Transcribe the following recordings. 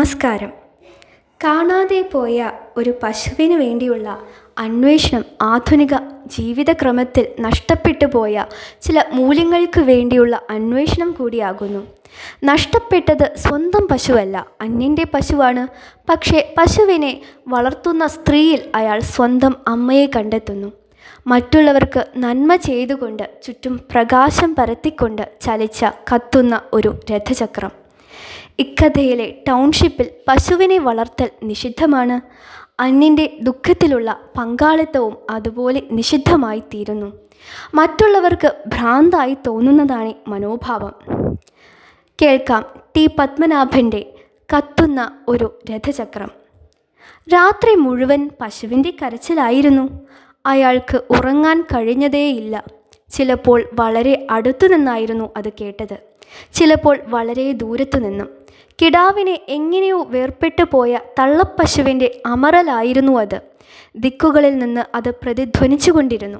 നമസ്കാരം. കാണാതെ പോയ ഒരു പശുവിന് വേണ്ടിയുള്ള അന്വേഷണം ആധുനിക ജീവിതക്രമത്തിൽ നഷ്ടപ്പെട്ടു പോയ ചില മൂല്യങ്ങൾക്ക് വേണ്ടിയുള്ള അന്വേഷണം കൂടിയാകുന്നു. നഷ്ടപ്പെട്ടത് സ്വന്തം പശുവല്ല അന്യന്റെ പശുവാണ്. പക്ഷേ പശുവിനെ വളർത്തുന്ന സ്ത്രീയിൽ അയാൾ സ്വന്തം അമ്മയെ കണ്ടെത്തുന്നു. മറ്റുള്ളവർക്ക് നന്മ ചെയ്തുകൊണ്ട് ചുറ്റും പ്രകാശം പരത്തിക്കൊണ്ട് ചലിച്ച കത്തുന്ന ഒരു രഥചക്രം. ഇക്കഥയിലെ ടൗൺഷിപ്പിൽ പശുവിനെ വളർത്തൽ നിഷിദ്ധമാണ്. അന്നിന്റെ ദുഃഖത്തിലുള്ള പങ്കാളിത്തവും അതുപോലെ നിഷിദ്ധമായി തീരുന്നു മറ്റുള്ളവർക്ക് ഭ്രാന്തായി തോന്നുന്നതാണ് മനോഭാവം. കേൾക്കാം ടി. പത്മനാഭന്റെ കത്തുന്ന ഒരു രഥചക്രം. രാത്രി മുഴുവൻ പശുവിന്റെ കരച്ചിലായിരുന്നു. അയാൾക്ക് ഉറങ്ങാൻ കഴിഞ്ഞതേയില്ല. ചിലപ്പോൾ വളരെ അടുത്തു നിന്നായിരുന്നു അത് കേട്ടത്. ചിലപ്പോൾ വളരെ ദൂരത്തു നിന്നും കിടാവിനെ എങ്ങനെയോ വേർപെട്ടു പോയ തള്ളപ്പശുവിന്റെ അമറലായിരുന്നു അത്. ദിക്കുകളിൽ നിന്ന് അത് പ്രതിധ്വനിച്ചുകൊണ്ടിരുന്നു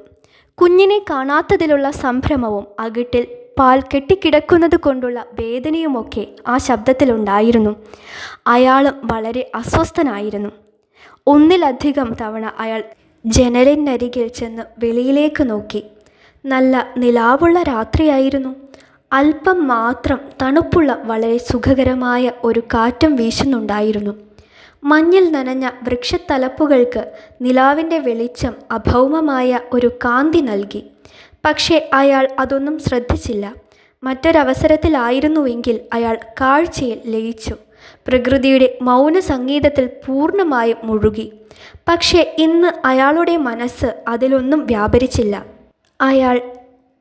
കുഞ്ഞിനെ കാണാത്തതിലുള്ള സംഭ്രമവും അകിട്ടിൽ പാൽ കെട്ടിക്കിടക്കുന്നത് കൊണ്ടുള്ള വേദനയുമൊക്കെ ആ ശബ്ദത്തിലുണ്ടായിരുന്നു അയാളും വളരെ അസ്വസ്ഥനായിരുന്നു. ഒന്നിലധികം തവണ അയാൾ ജനലിനരികിൽ ചെന്ന് വെളിയിലേക്ക് നോക്കി. നല്ല നിലാവുള്ള രാത്രിയായിരുന്നു. അല്പം മാത്രം തണുപ്പുള്ള വളരെ സുഖകരമായ ഒരു കാറ്റും വീശുന്നുണ്ടായിരുന്നു. മഞ്ഞിൽ നനഞ്ഞ വൃക്ഷത്തലപ്പുകൾക്ക് നിലാവിന്റെ വെളിച്ചം അഭൗമമായ ഒരു കാന്തി നൽകി. പക്ഷേ അയാൾ അതൊന്നും ശ്രദ്ധിച്ചില്ല. മറ്റൊരവസരത്തിലായിരുന്നുവെങ്കിൽ അയാൾ കാഴ്ചയിൽ ലയിച്ചു. പ്രകൃതിയുടെ മൗന സംഗീതത്തിൽ പൂർണമായും മുഴുകി. പക്ഷേ ഇന്ന് അയാളുടെ മനസ്സ് അതിലൊന്നും വ്യാപരിച്ചില്ല. അയാൾ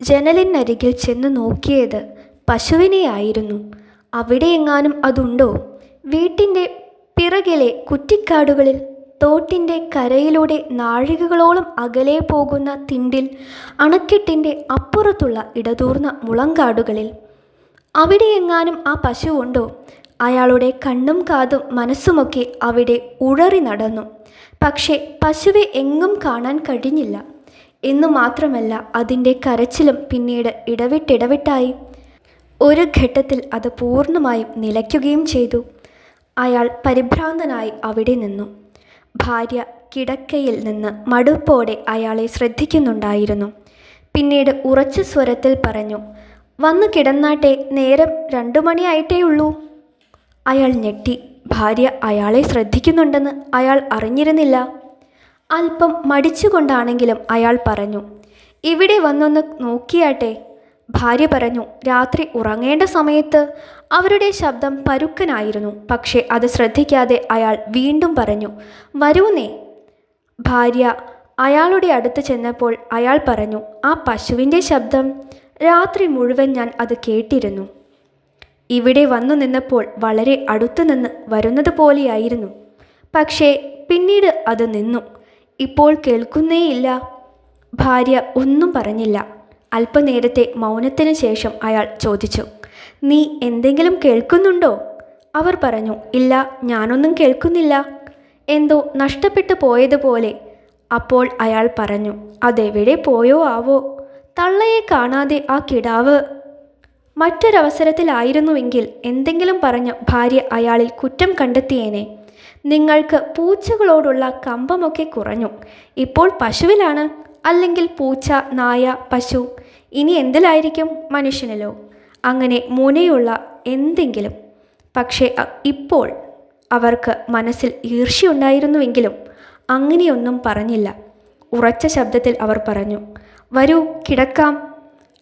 ജനലിനരികിൽ ചെന്ന് നോക്കിയത് പശുവിനെയായിരുന്നു. അവിടെയെങ്ങാനും അതുണ്ടോ? വീട്ടിന്റെ പിറകിലെ കുറ്റിക്കാടുകളിൽ തോട്ടിന്റെ കരയിലൂടെ നാഴികകളോളം അകലെ പോകുന്ന തിണ്ടിൽ അണക്കെട്ടിന്റെ അപ്പുറത്തുള്ള ഇടതൂർന്ന മുളങ്കാടുകളിൽ. അവിടെയെങ്ങാനും ആ പശു ഉണ്ടോ? അയാളുടെ കണ്ണും കാതും മനസ്സുമൊക്കെ അവിടെ ഉഴറി നടന്നു. പക്ഷേ പശുവെ എങ്ങും കാണാൻ കഴിഞ്ഞില്ല. എന്നു മാത്രമല്ല അതിന്റെ കരച്ചിലും പിന്നീട് ഇടവിട്ടിടവിട്ടായി. ഒരു ഘട്ടത്തിൽ അത് പൂർണമായും നിലയ്ക്കുകയും ചെയ്തു. അയാൾ പരിഭ്രാന്തനായി അവിടെ നിന്നു. ഭാര്യ കിടക്കയിൽ നിന്ന് മടുപ്പോടെ അയാളെ ശ്രദ്ധിക്കുന്നുണ്ടായിരുന്നു. പിന്നീട് ഉറച്ച സ്വരത്തിൽ പറഞ്ഞു വന്നു കിടന്നാട്ടെ നേരം രണ്ടു മണിയായിട്ടേ ഉള്ളൂ. അയാൾ ഞെട്ടി. ഭാര്യ അയാളെ ശ്രദ്ധിക്കുന്നുണ്ടെന്ന് അയാൾ അറിഞ്ഞിരുന്നില്ല. അല്പം മടിച്ചുകൊണ്ടാണെങ്കിലും അയാൾ പറഞ്ഞു ഇവിടെ വന്നൊന്ന് നോക്കിയാട്ടെ ഭാര്യ പറഞ്ഞു രാത്രി ഉറങ്ങേണ്ട സമയത്ത് അവരുടെ ശബ്ദം പരുക്കനായിരുന്നു പക്ഷേ അത് ശ്രദ്ധിക്കാതെ അയാൾ വീണ്ടും പറഞ്ഞു വരൂന്നേ. ഭാര്യ അയാളുടെ അടുത്ത് ചെന്നപ്പോൾ അയാൾ പറഞ്ഞു ആ പശുവിന്റെ ശബ്ദം രാത്രി മുഴുവൻ ഞാൻ അത് കേട്ടിരുന്നു. ഇവിടെ വന്നു നിന്നപ്പോൾ വളരെ അടുത്തു നിന്ന് വരുന്നത് പോലെയായിരുന്നു. പക്ഷേ പിന്നീട് അത് നിന്നു. ഇപ്പോൾ കേൾക്കുന്നേയില്ല. ഭാര്യ ഒന്നും പറഞ്ഞില്ല. അല്പനേരത്തെ മൗനത്തിന് ശേഷം അയാൾ ചോദിച്ചു നീ എന്തെങ്കിലും കേൾക്കുന്നുണ്ടോ? അവർ പറഞ്ഞു ഇല്ല ഞാനൊന്നും കേൾക്കുന്നില്ല. എന്തോ നഷ്ടപ്പെട്ടു പോയതുപോലെ അപ്പോൾ അയാൾ പറഞ്ഞു അതെവിടെ പോയോ ആവോ? തള്ളയെ കാണാതെ ആ കിടാവ്. മറ്റൊരവസരത്തിലായിരുന്നുവെങ്കിൽ എന്തെങ്കിലും പറഞ്ഞ് ഭാര്യ അയാളിൽ കുറ്റം കണ്ടെത്തിയേനെ. നിങ്ങൾക്ക് പൂച്ചകളോടുള്ള കമ്പമൊക്കെ കുറഞ്ഞു. ഇപ്പോൾ പശുവിലാണ് അല്ലെങ്കിൽ പൂച്ച നായ പശു. ഇനി എന്തിലായിരിക്കും മനുഷ്യനിലോ? അങ്ങനെ മുനയുള്ള എന്തെങ്കിലും. പക്ഷേ ഇപ്പോൾ അവർക്ക് മനസ്സിൽ ഈർഷ്യയുണ്ടായിരുന്നുവെങ്കിലും അങ്ങനെയൊന്നും പറഞ്ഞില്ല. ഉറച്ച ശബ്ദത്തിൽ അവർ പറഞ്ഞു വരൂ കിടക്കാം.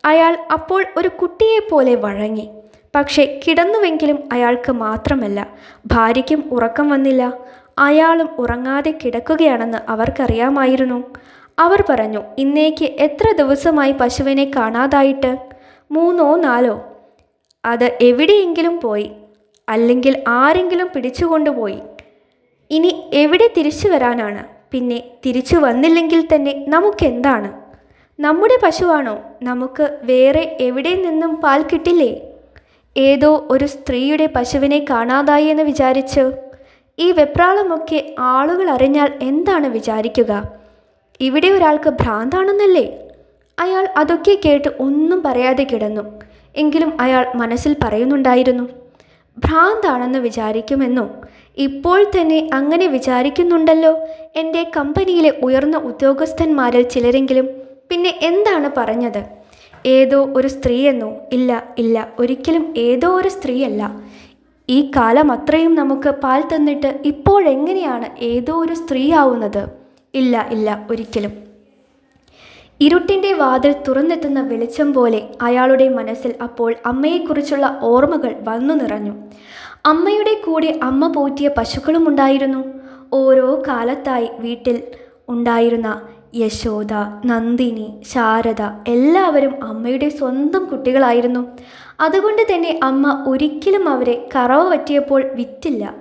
അയാൾ അപ്പോൾ ഒരു കുട്ടിയെപ്പോലെ വഴങ്ങി. പക്ഷേ കിടന്നുവെങ്കിലും അയാൾക്ക് മാത്രമല്ല. ഭാര്യയ്ക്കും ഉറക്കം വന്നില്ല. അയാളും ഉറങ്ങാതെ കിടക്കുകയാണെന്ന് അവർക്കറിയാമായിരുന്നു. അവർ പറഞ്ഞു ഇന്നേക്ക് എത്ര ദിവസമായി പശുവിനെ കാണാതായിട്ട്? മൂന്നോ നാലോ? അത് എവിടെയെങ്കിലും പോയി. അല്ലെങ്കിൽ ആരെങ്കിലും പിടിച്ചുകൊണ്ടുപോയി. ഇനി എവിടെ തിരിച്ചു വരാനാണ്? പിന്നെ തിരിച്ചു വന്നില്ലെങ്കിൽ തന്നെ നമുക്കെന്താണ്? നമ്മുടെ പശുവാണോ? നമുക്ക് വേറെ എവിടെ നിന്നും പാൽ കിട്ടില്ലേ? ഏതോ ഒരു സ്ത്രീയുടെ പശുവിനെ കാണാതായി എന്ന് വിചാരിച്ച്. ഈ വെപ്രാളമൊക്കെ ആളുകൾ അറിഞ്ഞാൽ എന്താണ് വിചാരിക്കുക? ഇവിടെ ഒരാൾക്ക് ഭ്രാന്താണെന്നല്ലേ? അയാൾ അതൊക്കെ കേട്ട് ഒന്നും പറയാതെ കിടന്നു. എങ്കിലും അയാൾ മനസ്സിൽ പറയുന്നുണ്ടായിരുന്നു ഭ്രാന്താണെന്ന് വിചാരിക്കുമെന്നോ? ഇപ്പോൾ തന്നെ അങ്ങനെ വിചാരിക്കുന്നുണ്ടല്ലോ. എന്റെ കമ്പനിയിലെ ഉയർന്ന ഉദ്യോഗസ്ഥന്മാരിൽ ചിലരെങ്കിലും. പിന്നെ എന്താണ് പറഞ്ഞത്? ഏതോ ഒരു സ്ത്രീയെന്നോ ഇല്ല ഇല്ല. ഒരിക്കലും ഏതോ ഒരു സ്ത്രീയല്ല. ഈ കാലം അത്രയും നമുക്ക് പാൽ തന്നിട്ട് ഇപ്പോഴെങ്ങനെയാണ് ഏതോ ഒരു സ്ത്രീയാവുന്നത് ഇല്ല ഇല്ല. ഒരിക്കലും. ഇരുട്ടിന്റെ വാതിൽ തുറന്നെത്തുന്ന വെളിച്ചം പോലെ അയാളുടെ മനസ്സിൽ അപ്പോൾ അമ്മയെക്കുറിച്ചുള്ള ഓർമ്മകൾ വന്നു നിറഞ്ഞു. അമ്മയുടെ കൂടെ അമ്മ പോറ്റിയ പശുക്കളും ഉണ്ടായിരുന്നു. ഓരോ കാലത്തായി വീട്ടിൽ ഉണ്ടായിരുന്ന യശോദ നന്ദിനി ശാരദ എല്ലാവരും അമ്മയുടെ സ്വന്തം കുട്ടികളായിരുന്നു. അതുകൊണ്ട് തന്നെ അമ്മ ഒരിക്കലും അവരെ കറവ പറ്റിയപ്പോൾ വിറ്റില്ല.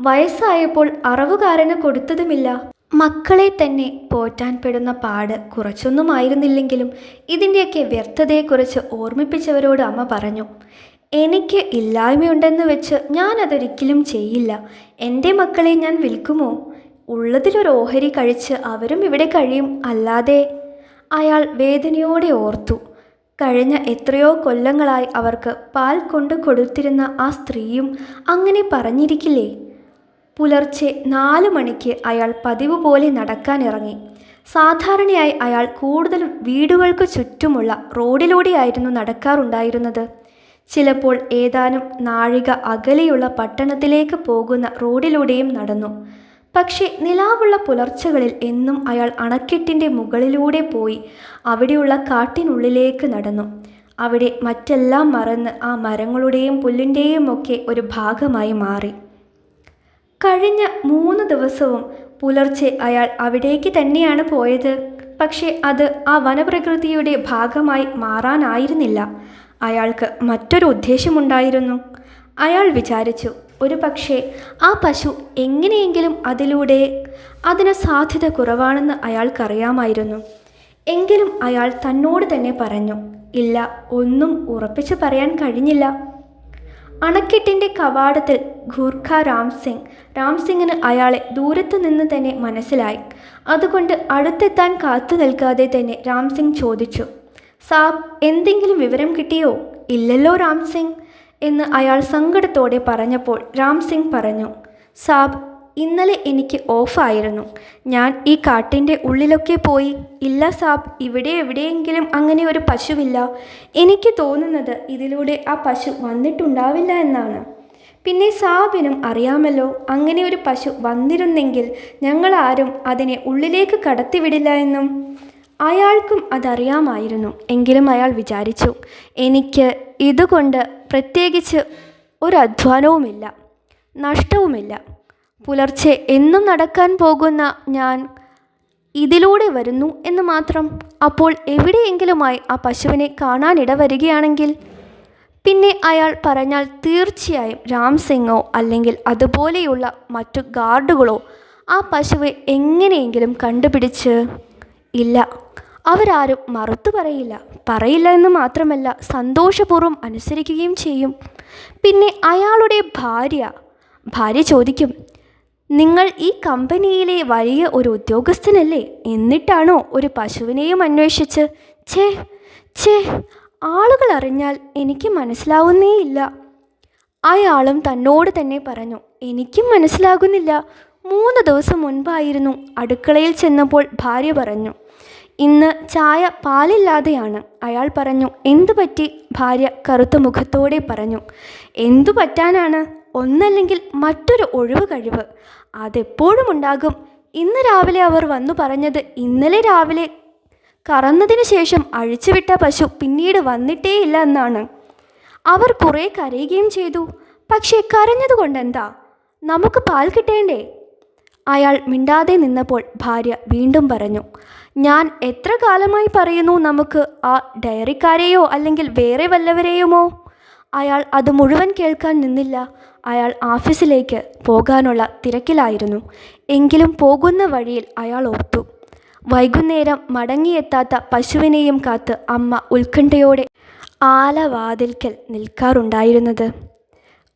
വയസ്സായപ്പോൾ അറവുകാരന് കൊടുത്തതുമില്ല. മക്കളെ തന്നെ പോറ്റാൻ പെടുന്ന പാട് കുറച്ചൊന്നും ആയിരുന്നില്ലെങ്കിലും ഇതിന്റെയൊക്കെ വ്യർത്ഥതയെക്കുറിച്ച് ഓർമ്മിപ്പിച്ചവരോട് അമ്മ പറഞ്ഞു എനിക്ക് ഇല്ലായ്മയുണ്ടെന്ന് വെച്ച് ഞാൻ അതൊരിക്കലും ചെയ്യില്ല. എന്റെ മക്കളെ ഞാൻ വിൽക്കുമോ? ഉള്ളതിലൊരു ഓഹരി കഴിച്ച് അവരും ഇവിടെ കഴിയും. അല്ലാതെ അയാൾ വേദനയോടെ ഓർത്തു. കഴിഞ്ഞ എത്രയോ കൊല്ലങ്ങളായി അവർക്ക് പാൽ കൊണ്ട് കൊടുത്തിരുന്ന ആ സ്ത്രീയും അങ്ങനെ പറഞ്ഞിരിക്കില്ലേ? പുലർച്ചെ നാല് മണിക്ക് അയാൾ പതിവ് പോലെ നടക്കാനിറങ്ങി. സാധാരണയായി അയാൾ കൂടുതലും വീടുകൾക്ക് ചുറ്റുമുള്ള റോഡിലൂടെയായിരുന്നു നടക്കാറുണ്ടായിരുന്നത്. ചിലപ്പോൾ ഏതാനും നാഴിക അകലെയുള്ള പട്ടണത്തിലേക്ക് പോകുന്ന റോഡിലൂടെയും നടന്നു. പക്ഷേ നിലാവുള്ള പുലർച്ചകളിൽ എന്നും അയാൾ അണക്കെട്ടിന്റെ മുകളിലൂടെ പോയി അവിടെയുള്ള കാട്ടിനുള്ളിലേക്ക് നടന്നു. അവിടെ മറ്റെല്ലാം മറന്ന് ആ മരങ്ങളുടെയും പുല്ലിന്റെയും ഒക്കെ ഒരു ഭാഗമായി മാറി. കഴിഞ്ഞ മൂന്ന് ദിവസവും പുലർച്ചെ അയാൾ അവിടേക്ക് തന്നെയാണ് പോയത്. പക്ഷേ അത് ആ വനപ്രകൃതിയുടെ ഭാഗമായി മാറാനായിരുന്നില്ല. അയാൾക്ക് മറ്റൊരു ഉദ്ദേശമുണ്ടായിരുന്നു. അയാൾ വിചാരിച്ചു ഒരു പക്ഷേ ആ പശു എങ്ങനെയെങ്കിലും അതിലൂടെ അതിന് സാധ്യത കുറവാണെന്ന് അയാൾക്കറിയാമായിരുന്നു. എങ്കിലും അയാൾ തന്നോട് തന്നെ പറഞ്ഞു ഇല്ല ഒന്നും ഉറപ്പിച്ച് പറയാൻ കഴിഞ്ഞില്ല. അണക്കെട്ടിന്റെ കവാടത്തിൽ ഖൂർഖ രാം സിംഗ്. രാം സിംഗിന് അയാളെ ദൂരത്തു നിന്ന് തന്നെ മനസ്സിലായി. അതുകൊണ്ട് അടുത്തെത്താൻ കാത്തു നിൽക്കാതെ തന്നെ രാം സിംഗ് ചോദിച്ചു സാബ് എന്തെങ്കിലും വിവരം കിട്ടിയോ? ഇല്ലല്ലോ രാം സിംഗ്. എന്ന് അയാൾ സങ്കടത്തോടെ പറഞ്ഞപ്പോൾ രാം സിംഗ് പറഞ്ഞു സാബ് ഇന്നലെ എനിക്ക് ഓഫായിരുന്നു. ഞാൻ ഈ കാട്ടിന്റെ ഉള്ളിലൊക്കെ പോയി. ഇല്ല സാബ് ഇവിടെ എവിടെയെങ്കിലും അങ്ങനെ ഒരു പശുവില്ല. എനിക്ക് തോന്നുന്നത് ഇതിലൂടെ ആ പശു വന്നിട്ടുണ്ടാവില്ല എന്നാണ്. പിന്നെ സാബിനും അറിയാമല്ലോ അങ്ങനെ ഒരു പശു വന്നിരുന്നെങ്കിൽ ഞങ്ങളാരും അതിനെ ഉള്ളിലേക്ക് കടത്തിവിടില്ല എന്നും. അയാൾക്കും അതറിയാമായിരുന്നു. എങ്കിലും അയാൾ വിചാരിച്ചു എനിക്ക് ഇതുകൊണ്ട് പ്രത്യേകിച്ച് ഒരു നഷ്ടവുമില്ല. പുലർച്ചെ എന്നും നടക്കാൻ പോകുന്ന ഞാൻ ഇതിലൂടെ വരുന്നു എന്ന് മാത്രം അപ്പോൾ എവിടെയെങ്കിലുമായി ആ പശുവിനെ കാണാനിട വരികയാണെങ്കിൽ? പിന്നെ അയാൾ പറഞ്ഞാൽ തീർച്ചയായും രാംസിംഗോ അല്ലെങ്കിൽ അതുപോലെയുള്ള മറ്റു ഗാർഡുകളോ ആ പശുവെ എങ്ങനെയെങ്കിലും കണ്ടുപിടിച്ച് ഇല്ല. അവരാരും മറുത്തു പറയില്ല. പറയില്ല എന്ന് മാത്രമല്ല സന്തോഷപൂർവം അനുസരിക്കുകയും ചെയ്യും. പിന്നെ അയാളുടെ ഭാര്യ ഭാര്യ ചോദിക്കും നിങ്ങൾ ഈ കമ്പനിയിലെ വലിയ ഒരു ഉദ്യോഗസ്ഥനല്ലേ? എന്നിട്ടാണോ ഒരു പശുവിനെയും അന്വേഷിച്ച്? ഛേ ഛേ ആളുകൾ അറിഞ്ഞാൽ എനിക്ക് മനസ്സിലാവുന്നേയില്ല അയാളും തന്നോട് തന്നെ പറഞ്ഞു എനിക്കും മനസ്സിലാകുന്നില്ല. മൂന്ന് ദിവസം മുൻപായിരുന്നു അടുക്കളയിൽ ചെന്നപ്പോൾ ഭാര്യ പറഞ്ഞു ഇന്ന് ചായ പാലില്ലാതെയാണ്. അയാൾ പറഞ്ഞു എന്തു പറ്റി? ഭാര്യ കറുത്ത മുഖത്തോടെ പറഞ്ഞു എന്തു പറ്റാനാണ്? ഒന്നല്ലെങ്കിൽ മറ്റൊരു ഒഴിവ് കഴിവ്. അതെപ്പോഴും ഉണ്ടാകും. ഇന്ന് രാവിലെ അവർ വന്നു പറഞ്ഞത് ഇന്നലെ രാവിലെ കറന്നതിന് ശേഷം അഴിച്ചുവിട്ട പശു പിന്നീട് വന്നിട്ടേയില്ല എന്നാണ്. അവർ കുറേ കരയുകയും ചെയ്തു. പക്ഷേ കരഞ്ഞതുകൊണ്ടെന്താ? നമുക്ക് പാൽ കിട്ടേണ്ടേ? അയാൾ മിണ്ടാതെ നിന്നപ്പോൾ ഭാര്യ വീണ്ടും പറഞ്ഞു ഞാൻ എത്ര കാലമായി പറയുന്നു നമുക്ക് ആ ഡയറിക്കാരെയോ അല്ലെങ്കിൽ വേറെ വല്ലവരെയുമോ? അയാൾ അത് മുഴുവൻ കേൾക്കാൻ നിന്നില്ല. അയാൾ ഓഫീസിലേക്ക് പോകാനുള്ള തിരക്കിലായിരുന്നു. എങ്കിലും പോകുന്ന വഴിയിൽ അയാൾ ഓർത്തു വൈകുന്നേരം മടങ്ങിയെത്താത്ത പശുവിനെയും കാത്ത് അമ്മ ഉത്കണ്ഠയോടെ ആലവാതിൽക്കൽ നിൽക്കാറുണ്ടായിരുന്നത്.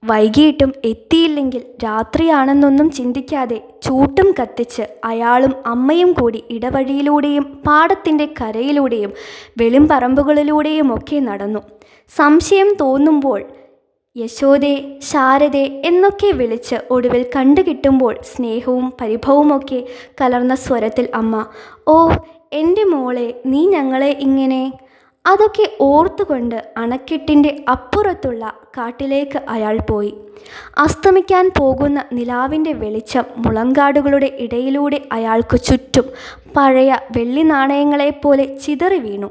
വൈകിയിട്ടും എത്തിയില്ലെങ്കിൽ രാത്രിയാണെന്നൊന്നും ചിന്തിക്കാതെ ചൂട്ടും കത്തിച്ച് അയാളും അമ്മയും കൂടി ഇടവഴിയിലൂടെയും പാടത്തിന്റെ കരയിലൂടെയും വെളിമ്പറമ്പുകളിലൂടെയുമൊക്കെ നടന്നു. സംശയം തോന്നുമ്പോൾ യശോദേ ശാരദേ എന്നൊക്കെ വിളിച്ച് ഒടുവിൽ കണ്ടുകിട്ടുമ്പോൾ സ്നേഹവും പരിഭവവുമൊക്കെ കലർന്ന സ്വരത്തിൽ അമ്മ ഓ എന്റെ മോളെ നീ ഞങ്ങളെ ഇങ്ങനെ അതൊക്കെ ഓർത്തുകൊണ്ട് അണക്കെട്ടിന്റെ അപ്പുറത്തുള്ള കാട്ടിലേക്ക് അയാൾ പോയി. അസ്തമിക്കാൻ പോകുന്ന നിലാവിന്റെ വെളിച്ചം മുളങ്കാടുകളുടെ ഇടയിലൂടെ അയാൾക്ക് ചുറ്റും പഴയ വെള്ളി നാണയങ്ങളെപ്പോലെ ചിതറി വീണു.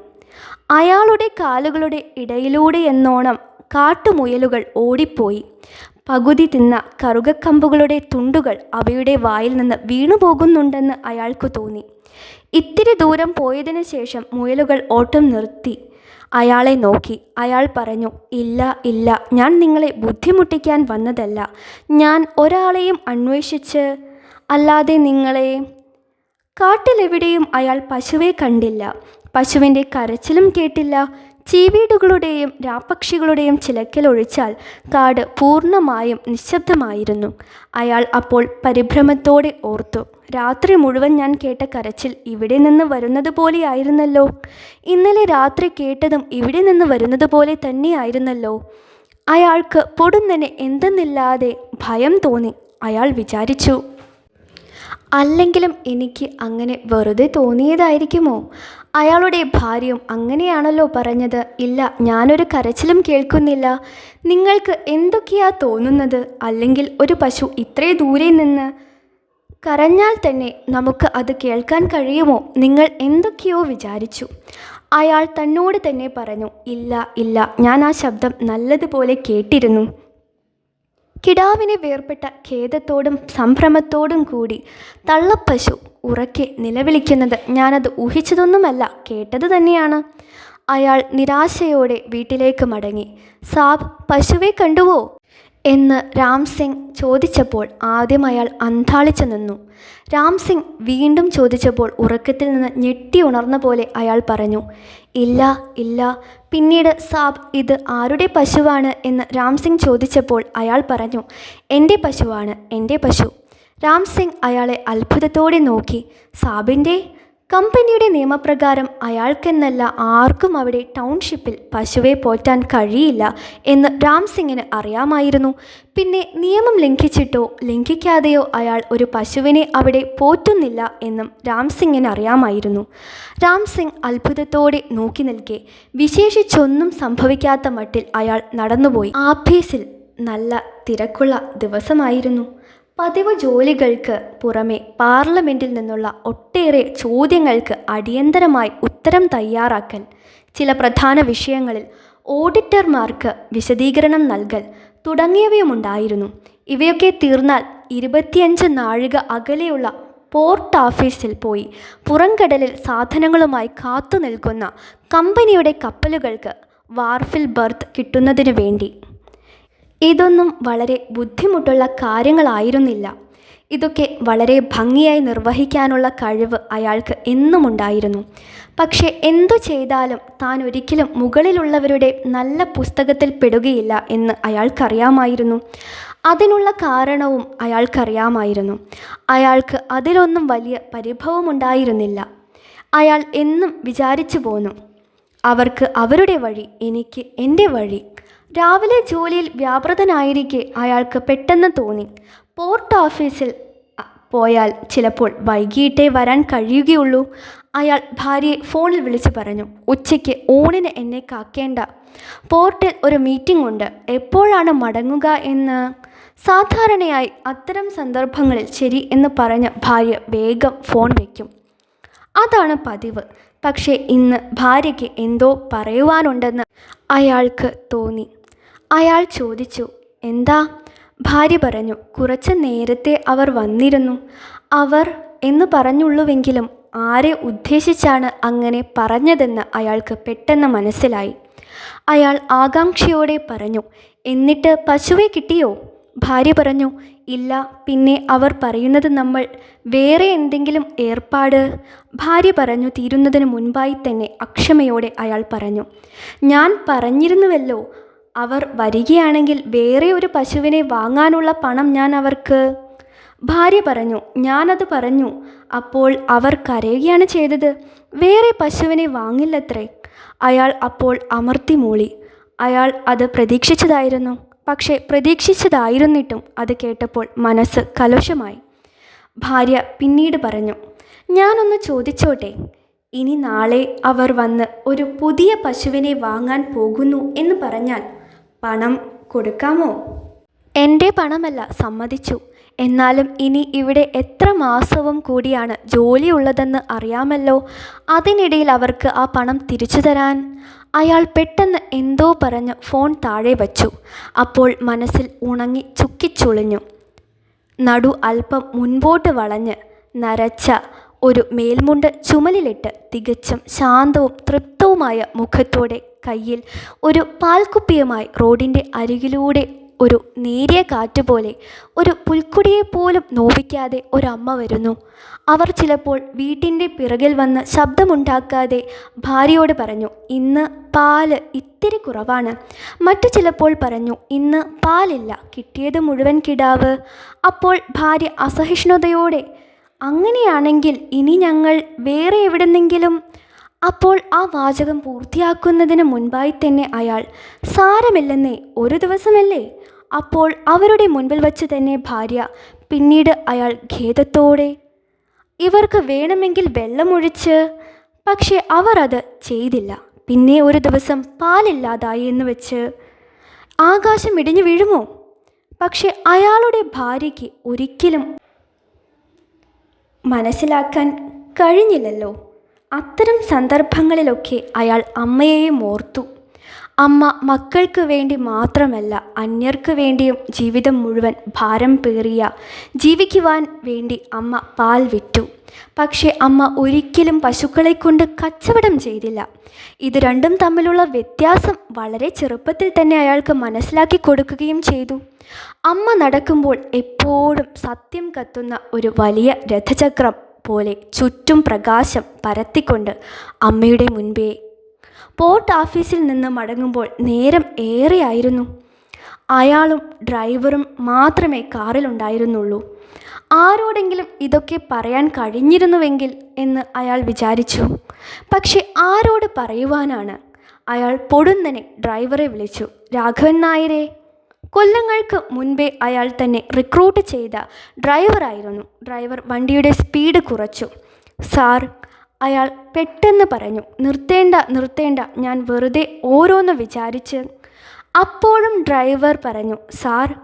അയാളുടെ കാലുകളുടെ ഇടയിലൂടെ എന്നോണം കാട്ടുമുയലുകൾ ഓടിപ്പോയി. പകുതി തിന്ന കറുകക്കമ്പുകളുടെ തുണ്ടുകൾ അവയുടെ വായിൽ നിന്ന് വീണുപോകുന്നുണ്ടെന്ന് അയാൾക്ക് തോന്നി. ഇത്തിരി ദൂരം പോയതിനു ശേഷം മുയലുകൾ ഓട്ടം നിർത്തി. അയാളെ നോക്കി. അയാൾ പറഞ്ഞു ഇല്ല ഇല്ല. ഞാൻ നിങ്ങളെ ബുദ്ധിമുട്ടിക്കാൻ വന്നതല്ല. ഞാൻ ഒരാളെയും അന്വേഷിച്ച് അല്ലാതെ നിങ്ങളെ കാട്ടിലെവിടെയും അയാൾ പശുവെ കണ്ടില്ല. പശുവിന്റെ കരച്ചിലും കേട്ടില്ല. ചീവീടുകളുടെയും രാപ്പക്ഷികളുടെയും ചിലക്കൽ ഒഴിച്ചാൽ കാട് പൂർണമായും നിശബ്ദമായിരുന്നു. അയാൾ അപ്പോൾ പരിഭ്രമത്തോടെ ഓർത്തു രാത്രി മുഴുവൻ ഞാൻ കേട്ട കരച്ചിൽ ഇവിടെ നിന്ന് വരുന്നത് പോലെയായിരുന്നല്ലോ ഇന്നലെ രാത്രി കേട്ടതും ഇവിടെ നിന്ന് വരുന്നത് പോലെ തന്നെയായിരുന്നല്ലോ അയാൾക്ക് പൊടുന്നനെ എന്തെന്നില്ലാതെ ഭയം തോന്നി. അയാൾ വിചാരിച്ചു അല്ലെങ്കിലും എനിക്ക് അങ്ങനെ വെറുതെ തോന്നിയതായിരിക്കുമോ? അയാളുടെ ഭാര്യയും അങ്ങനെയാണല്ലോ പറഞ്ഞത്. ഇല്ല ഞാനൊരു കരച്ചിലും കേൾക്കുന്നില്ല. നിങ്ങൾക്ക് എന്തൊക്കെയാ തോന്നുന്നത്? അല്ലെങ്കിൽ ഒരു പശു ഇത്രേ ദൂരെ നിന്ന്? കരഞ്ഞാൽ തന്നെ നമുക്ക് അത് കേൾക്കാൻ കഴിയുമോ? നിങ്ങൾ എന്തൊക്കെയോ വിചാരിച്ചു. അയാൾ തന്നോട് തന്നെ പറഞ്ഞു ഇല്ല ഇല്ല ഞാൻ ആ ശബ്ദം നല്ലതുപോലെ കേട്ടിരുന്നു. കിടാവിനെ വേർപെട്ട ഖേദത്തോടും സംഭ്രമത്തോടും കൂടി തള്ളപ്പശു ഉറക്കെ നിലവിളിക്കുന്നത് ഞാനത് ഊഹിച്ചതൊന്നുമല്ല കേട്ടത് തന്നെയാണ്. അയാൾ നിരാശയോടെ വീട്ടിലേക്ക് മടങ്ങി. സാബ് പശുവെ കണ്ടുവോ? എന്ന് രാം സിംഗ് ചോദിച്ചപ്പോൾ ആദ്യം അയാൾ അന്താളിച്ചു നിന്നു. രാം സിംഗ് വീണ്ടും ചോദിച്ചപ്പോൾ ഉറക്കത്തിൽ നിന്ന് ഞെട്ടി ഉണർന്ന പോലെ അയാൾ പറഞ്ഞു ഇല്ല ഇല്ല പിന്നീട് സാബ് ഇത് ആരുടെ പശുവാണ്? എന്ന് രാം സിംഗ് ചോദിച്ചപ്പോൾ അയാൾ പറഞ്ഞു എന്റെ പശുവാണ് എന്റെ പശു. രാം സിംഗ് അയാളെ അത്ഭുതത്തോടെ നോക്കി. സാബിന്റെ കമ്പനിയുടെ നിയമപ്രകാരം അയാൾക്കെന്നല്ല ആർക്കും അവിടെ ടൗൺഷിപ്പിൽ പശുവെ പോറ്റാൻ കഴിയില്ല എന്ന് രാം സിംഗിന് അറിയാമായിരുന്നു. പിന്നെ നിയമം ലംഘിച്ചിട്ടോ ലംഘിക്കാതെയോ അയാൾ ഒരു പശുവിനെ അവിടെ പോറ്റുന്നില്ല എന്നും രാം സിംഗിന് അറിയാമായിരുന്നു. രാം സിംഗ് അത്ഭുതത്തോടെ നോക്കി നിൽക്കെ. വിശേഷിച്ചൊന്നും സംഭവിക്കാത്ത മട്ടിൽ അയാൾ നടന്നുപോയി. ആഫീസിൽ നല്ല തിരക്കുള്ള ദിവസമായിരുന്നു. പതിവ് ജോലികൾക്ക് പുറമെ പാർലമെന്റിൽ നിന്നുള്ള ഒട്ടേറെ ചോദ്യങ്ങൾക്ക് അടിയന്തരമായി ഉത്തരം തയ്യാറാക്കൽ ചില പ്രധാന വിഷയങ്ങളിൽ ഓഡിറ്റർമാർക്ക് വിശദീകരണം നൽകൽ തുടങ്ങിയവയുമുണ്ടായിരുന്നു. ഇവയൊക്കെ തീർന്നാൽ ഇരുപത്തിയഞ്ച് നാഴിക അകലെയുള്ള പോർട്ട് ഓഫീസിൽ പോയി പുറംകടലിൽ സാധനങ്ങളുമായി കാത്തു നിൽക്കുന്ന കമ്പനിയുടെ കപ്പലുകൾക്ക് വാർഫിൽ ബർത്ത് കിട്ടുന്നതിനു വേണ്ടി. ഇതൊന്നും വളരെ ബുദ്ധിമുട്ടുള്ള കാര്യങ്ങളായിരുന്നില്ല. ഇതൊക്കെ വളരെ ഭംഗിയായി നിർവഹിക്കാനുള്ള കഴിവ് അയാൾക്ക് എന്നും ഉണ്ടായിരുന്നു. പക്ഷേ എന്തു ചെയ്താലും താൻ ഒരിക്കലും മുകളിലുള്ളവരുടെ നല്ല പുസ്തകത്തിൽ പെടുകയില്ല എന്ന് അയാൾക്കറിയാമായിരുന്നു. അതിനുള്ള കാരണവും അയാൾക്കറിയാമായിരുന്നു. അയാൾക്ക് അതിലൊന്നും വലിയ പരിഭവമുണ്ടായിരുന്നില്ല. അയാൾ എന്നും വിചാരിച്ചു പോന്നു. അവർക്ക് അവരുടെ വഴി എനിക്ക് എന്റെ വഴി രാവിലെ ജോലിയിൽ വ്യാപൃതനായിരിക്കെ അയാൾക്ക് പെട്ടെന്ന് തോന്നി. പോർട്ട് ഓഫീസിൽ പോയാൽ ചിലപ്പോൾ വൈകിട്ടേ വരാൻ കഴിയുകയുള്ളൂ. അയാൾ ഭാര്യയെ ഫോണിൽ വിളിച്ചു പറഞ്ഞു ഉച്ചയ്ക്ക് ഊണിന് എന്നെ കാക്കേണ്ട. പോർട്ടിൽ ഒരു മീറ്റിംഗ് ഉണ്ട്. എപ്പോഴാണ് മടങ്ങുക എന്ന് സാധാരണയായി അത്തരം സന്ദർഭങ്ങളിൽ ശരി എന്ന് പറഞ്ഞ ഭാര്യ വേഗം ഫോൺ വയ്ക്കും അതാണ് പതിവ്. പക്ഷേ ഇന്ന് ഭാര്യയ്ക്ക് എന്തോ പറയുവാനുണ്ടെന്ന് അയാൾക്ക് തോന്നി. അയാൾ ചോദിച്ചു എന്താ? ഭാര്യ പറഞ്ഞു കുറച്ച് നേരത്തെ അവർ വന്നിരുന്നു. അവർ എന്ന് പറഞ്ഞുള്ളുവെങ്കിലും ആരെ ഉദ്ദേശിച്ചാണ് അങ്ങനെ പറഞ്ഞതെന്ന് അയാൾക്ക് പെട്ടെന്ന് മനസ്സിലായി. അയാൾ ആകാംക്ഷയോടെ പറഞ്ഞു എന്നിട്ട് പശുവെ കിട്ടിയോ? ഭാര്യ പറഞ്ഞു ഇല്ല പിന്നെ അവർ പറയുന്നത് നമ്മൾ വേറെ എന്തെങ്കിലും ഏർപ്പാട്? ഭാര്യ പറഞ്ഞു തീരുന്നതിന് മുൻപായി തന്നെ അക്ഷമയോടെ അയാൾ പറഞ്ഞു ഞാൻ പറഞ്ഞിരുന്നുവല്ലോ അവർ വരികയാണെങ്കിൽ വേറെ ഒരു പശുവിനെ വാങ്ങാനുള്ള പണം ഞാൻ അവർക്ക്. ഭാര്യ പറഞ്ഞു ഞാനത് പറഞ്ഞു. അപ്പോൾ അവർ കരയുകയാണ് ചെയ്തത്. വേറെ പശുവിനെ വാങ്ങില്ലത്രേ. അയാൾ അപ്പോൾ അമർത്തി മൂളി. അയാൾ അത് പ്രതീക്ഷിച്ചതായിരുന്നു. പക്ഷേ പ്രതീക്ഷിച്ചതായിരുന്നിട്ടും അത് കേട്ടപ്പോൾ മനസ്സ് കലുഷമായി ഭാര്യ പിന്നീട് പറഞ്ഞു ഞാനൊന്ന് ചോദിച്ചോട്ടെ. ഇനി നാളെ അവർ വന്ന് ഒരു പുതിയ പശുവിനെ വാങ്ങാൻ പോകുന്നു എന്ന് പറഞ്ഞാൽ പണം കൊടുക്കാമോ? എന്റെ പണമല്ല സമ്മതിച്ചു. എന്നാലും ഇനി ഇവിടെ എത്ര മാസവും കൂടിയാണ് ജോലിയുള്ളതെന്ന് അറിയാമല്ലോ. അതിനിടയിൽ അവർക്ക് ആ പണം തിരിച്ചു തരാൻ. അയാൾ പെട്ടെന്ന് എന്തോ പറഞ്ഞ് ഫോൺ താഴെ വച്ചു. അപ്പോൾ മനസ്സിൽ ഉണങ്ങി ചുക്കിച്ചുളിഞ്ഞു. നടു അല്പം മുൻപോട്ട് വളഞ്ഞ് നരച്ച ഒരു മേൽമുണ്ട് ചുമലിലിട്ട് തികച്ചും ശാന്തവും തൃപ്തവുമായ മുഖത്തോടെ കയ്യിൽ ഒരു പാൽക്കുപ്പിയുമായി റോഡിന്റെ അരികിലൂടെ ഒരു നേരിയ കാറ്റ് പോലെ ഒരു പുൽക്കുടിയെ പോലും നോവിക്കാതെ ഒരമ്മ വരുന്നു. അവർ ചിലപ്പോൾ വീട്ടിന്റെ പിറകിൽ വന്ന് ശബ്ദമുണ്ടാക്കാതെ ഭാര്യയോട് പറഞ്ഞു ഇന്ന് പാൽ ഇത്തിരി കുറവാണ്. മറ്റു ചിലപ്പോൾ പറഞ്ഞു ഇന്ന് പാലില്ല കിട്ടിയത് മുഴുവൻ കിടാവ്. അപ്പോൾ ഭാര്യ അസഹിഷ്ണുതയോടെ അങ്ങനെയാണെങ്കിൽ ഇനി ഞങ്ങൾ വേറെ എവിടെന്നെങ്കിലും? അപ്പോൾ ആ വാചകം പൂർത്തിയാക്കുന്നതിന് മുൻപായി തന്നെ അയാൾ സാരമില്ലെന്നേ ഒരു ദിവസമല്ലേ? അപ്പോൾ അവരുടെ മുൻപിൽ വച്ച് തന്നെ ഭാര്യ പിന്നീട് അയാൾ ഖേദത്തോടെ ഇവർക്ക് വേണമെങ്കിൽ വെള്ളമൊഴിച്ച് പക്ഷേ അവർ അത് ചെയ്തില്ല. പിന്നെ ഒരു ദിവസം പാലില്ലാതായി എന്ന് വെച്ച് ആകാശം ഇടിഞ്ഞു വീഴുമോ? പക്ഷെ അയാളുടെ ഭാര്യയ്ക്ക് ഒരിക്കലും മനസ്സിലാക്കാൻ കഴിഞ്ഞില്ലല്ലോ. അത്തരം സന്ദർഭങ്ങളിലൊക്കെ അയാൾ അമ്മയെയും ഓർത്തു. അമ്മ മക്കൾക്ക് വേണ്ടി മാത്രമല്ല അന്യർക്ക് വേണ്ടിയും ജീവിതം മുഴുവൻ ഭാരം പേറിയ ജീവിക്കുവാൻ വേണ്ടി അമ്മ പാൽ വിറ്റു. പക്ഷേ അമ്മ ഒരിക്കലും പശുക്കളെ കൊണ്ട് കച്ചവടം ചെയ്തില്ല. ഇത് രണ്ടും തമ്മിലുള്ള വ്യത്യാസം വളരെ ചെറുപ്പത്തിൽ തന്നെ അയാൾക്ക് മനസ്സിലാക്കി കൊടുക്കുകയും ചെയ്തു. അമ്മ നടക്കുമ്പോൾ എപ്പോഴും സത്യം കത്തുന്ന ഒരു വലിയ രഥചക്രം പോലെ ചുറ്റും പ്രകാശം പരത്തിക്കൊണ്ട് അമ്മയുടെ മുൻപേ പോർട്ട് ഓഫീസിൽ നിന്ന് മടങ്ങുമ്പോൾ നേരം ഏറെയായിരുന്നു. അയാളും ഡ്രൈവറും മാത്രമേ കാറിലുണ്ടായിരുന്നുള്ളൂ ആരോടെങ്കിലും ഇതൊക്കെ പറയാൻ കഴിഞ്ഞിരുന്നുവെങ്കിൽ എന്ന് അയാൾ വിചാരിച്ചു. പക്ഷെ ആരോട് പറയുവാനാണ്? അയാൾ പൊടുന്നനെ ഡ്രൈവറെ വിളിച്ചു. രാഘവൻ നായരെ. കൊല്ലങ്ങൾക്ക് മുൻപേ അയാൾ തന്നെ റിക്രൂട്ട് ചെയ്ത ഡ്രൈവറായിരുന്നു. ഡ്രൈവർ വണ്ടിയുടെ സ്പീഡ് കുറച്ചു. സാർ അയാൾ പെട്ടെന്ന് പറഞ്ഞു നിർത്തേണ്ട നിർത്തേണ്ട ഞാൻ വെറുതെ ഓരോന്ന് വിചാരിച്ച്. അപ്പോഴും ഡ്രൈവർ പറഞ്ഞു സാർ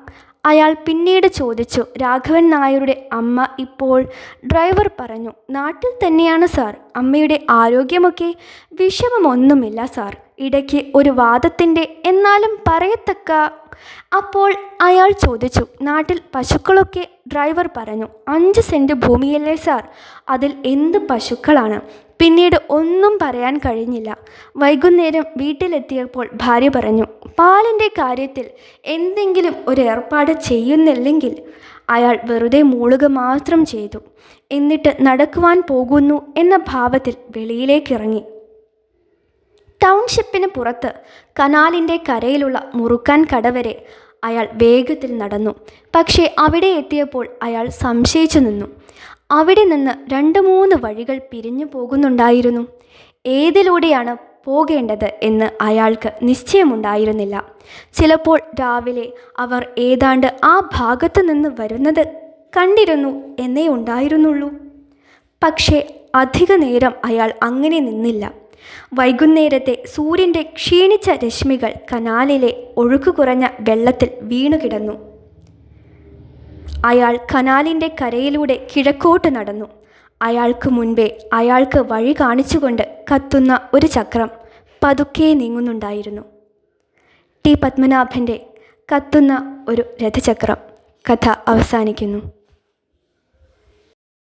അയാൾ പിന്നീട് ചോദിച്ചു രാഘവൻ നായരുടെ അമ്മ ഇപ്പോൾ? ഡ്രൈവർ പറഞ്ഞു നാട്ടിൽ തന്നെയാണ് സാർ അമ്മയുടെ ആരോഗ്യമൊക്കെ വിഷമമൊന്നുമില്ല സാർ ഇടയ്ക്ക് ഒരു വാദത്തിന്റെ എന്നാലും പറയത്തക്ക. അപ്പോൾ അയാൾ ചോദിച്ചു നാട്ടിൽ പശുക്കളൊക്കെ ഡ്രൈവർ പറഞ്ഞു അഞ്ച് സെന്റ് ഭൂമിയല്ലേ സാർ? അതിൽ എന്ത് പശുക്കളാണ്? പിന്നീട് ഒന്നും പറയാൻ കഴിഞ്ഞില്ല. വൈകുന്നേരം വീട്ടിലെത്തിയപ്പോൾ ഭാര്യ പറഞ്ഞു പാലിന്റെ കാര്യത്തിൽ എന്തെങ്കിലും ഒരു ഏർപ്പാട് ചെയ്യുന്നില്ലെങ്കിൽ അയാൾ വെറുതെ മൂളുക മാത്രം ചെയ്തു. എന്നിട്ട് നടക്കുവാൻ പോകുന്നു എന്ന ഭാവത്തിൽ വെളിയിലേക്കിറങ്ങി. ടൗൺഷിപ്പിന് പുറത്ത് കനാലിന്റെ കരയിലുള്ള മുറുക്കാൻ കടവരെ അയാൾ വേഗത്തിൽ നടന്നു. പക്ഷേ അവിടെ എത്തിയപ്പോൾ അയാൾ സംശയിച്ചു നിന്നു. അവിടെ നിന്ന് രണ്ട് മൂന്ന് വഴികൾ പിരിഞ്ഞു പോകുന്നുണ്ടായിരുന്നു. ഏതിലൂടെയാണ് പോകേണ്ടത് എന്ന് അയാൾക്ക് നിശ്ചയമുണ്ടായിരുന്നില്ല. ചിലപ്പോൾ രാവിലെ അവർ ഏതാണ്ട് ആ ഭാഗത്തു നിന്ന് വരുന്നത് കണ്ടിരുന്നു എന്നേ ഉണ്ടായിരുന്നുള്ളൂ. പക്ഷേ അധിക നേരം അയാൾ അങ്ങനെ നിന്നില്ല. വൈകുന്നേരത്തെ സൂര്യന്റെ ക്ഷീണിച്ച രശ്മികൾ കനാലിലെ ഒഴുക്കു കുറഞ്ഞ വെള്ളത്തിൽ വീണുകിടന്നു. അയാൾ കനാലിന്റെ കരയിലൂടെ കിഴക്കോട്ട് നടന്നു. അയാൾക്ക് മുൻപേ അയാൾക്ക് വഴി കാണിച്ചുകൊണ്ട് കത്തുന്ന ഒരു ചക്രം പതുക്കെ നീങ്ങുന്നുണ്ടായിരുന്നു. ടി പത്മനാഭന്റെ കത്തുന്ന ഒരു രഥചക്രം കഥ അവസാനിക്കുന്നു.